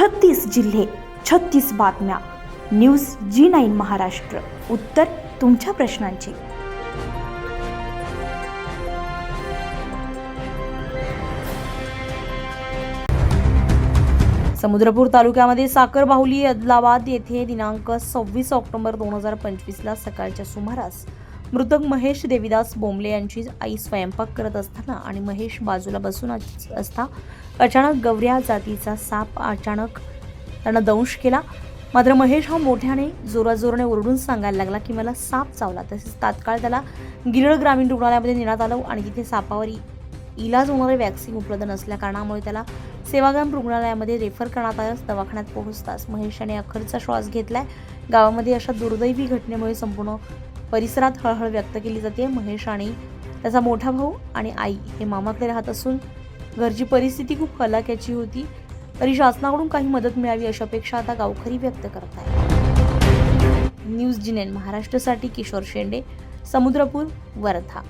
छत्तीस जिल्हे छत्तीस बातम्या. News G nine Maharashtra. उत्तर तुमच्या प्रश्नांची. समुद्रपूर तालुक्यामध्ये साखर बाहुली अदलाबाद येथे दिनांक सव्वीस ऑक्टोबर दोन हजार पंचवीसला सकाळच्या सुमारास मृतक महेश देविदास बोंबले यांची आई स्वयंपाक करत असताना आणि महेश बाजूला बसून असता अचानक गवऱ्या जातीचा साप अचानक त्यानं दंश केला. मात्र महेश हा मोठ्याने जोराजोराने ओरडून सांगायला लागला की मला साप चावला. तसेच तात्काळ त्याला गिरळ ग्रामीण रुग्णालयामध्ये नेण्यात आलं आणि तिथे सापावर इलाज होणारे वॅक्सिन उपलब्ध नसल्या कारणामुळे त्याला सेवाग्राम रुग्णालयामध्ये रेफर करण्यात आल्यास दवाखान्यात पोहोचताच महेश याने अखेरचा श्वास घेतलाय. गावामध्ये अशा दुर्दैवी घटनेमुळे संपूर्ण परिसरात हळहळ व्यक्त केली जाते. महेश आणि त्याचा मोठा भाऊ आणि आई हे मामाकडे राहत असून घरची परिस्थिती खूप हलाख्याची होती. तरी शासनाकडून काही मदत मिळावी अशी अपेक्षा आता गावकरी व्यक्त करत आहे न्यूज जिनेन महाराष्ट्रासाठी किशोर शेंडे समुद्रपूर वर्धा.